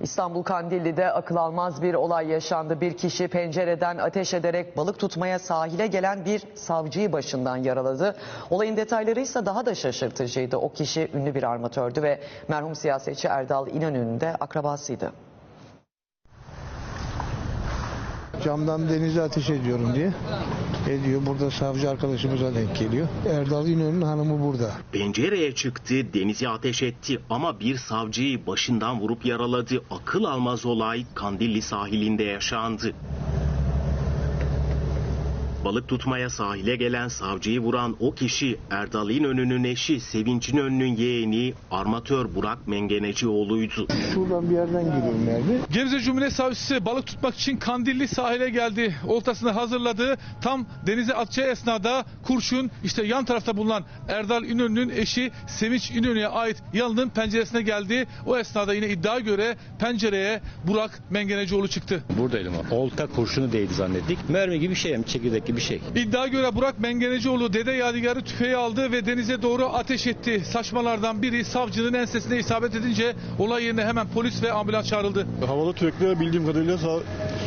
İstanbul Kandilli'de akıl almaz bir olay yaşandı. Bir kişi pencereden ateş ederek balık tutmaya sahile gelen bir savcıyı başından yaraladı. Olayın detayları ise daha da şaşırtıcıydı. O kişi ünlü bir armatördü ve merhum siyasetçi Erdal İnönü'nün de akrabasıydı. Camdan denize ateş ediyorum diye. Ediyor. Burada savcı arkadaşımıza denk geliyor. Erdal İnönü'nün hanımı burada. Pencereye çıktı, denize ateş etti ama bir savcıyı başından vurup yaraladı. Akıl almaz olay Kandilli sahilinde yaşandı. Balık tutmaya sahile gelen savcıyı vuran o kişi Erdal İnönü'nün eşi Sevinç İnönü'nün yeğeni armatör Burak Mengenecioğlu'ydu. Şuradan bir yerden geliyorum nerede? Gebze Cumhuriyet Savcısı balık tutmak için Kandilli sahile geldi. Oltasını hazırladı. Tam denize atacağı esnada kurşun işte yan tarafta bulunan Erdal İnönü'nün eşi Sevinç İnönü'ye ait yanının penceresine geldi. O esnada yine iddia göre pencereye Burak Mengenecioğlu çıktı. Buradaydım o. Olta kurşunu değdi zannettik. Mermi gibi bir şey hem çekirdek gibi bir şey. İddia göre Burak Mengenecioğlu dede yadigarı tüfeği aldı ve denize doğru ateş etti. Saçmalardan biri savcının ensesine isabet edince olay yerine hemen polis ve ambulans çağrıldı. Havalı tüfekle bildiğim kadarıyla sav-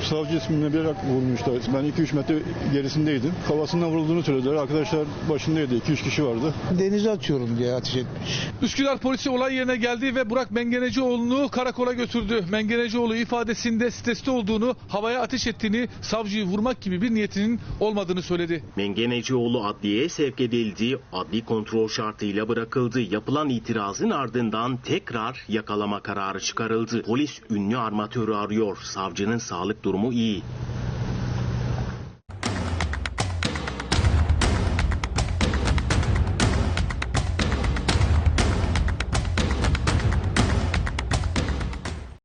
savcı ismini vererek vurmuşlar. Ben 2-3 metre gerisindeydim. Kafasından vurulduğunu söylediler. Arkadaşlar başındaydı. 2-3 kişi vardı. Denize atıyorum diye ateş etmiş. Üsküdar polisi olay yerine geldi ve Burak Mengenecioğlu'nu karakola götürdü. Mengenecioğlu ifadesinde stresli olduğunu, havaya ateş ettiğini, savcıyı vurmak gibi bir niyetinin olmadığını söyledi. Mengenecioğlu adliyeye sevk edildi, adli kontrol şartıyla bırakıldı. Yapılan itirazın ardından tekrar yakalama kararı çıkarıldı. Polis ünlü armatörü arıyor. Savcının sağlık durumu iyi.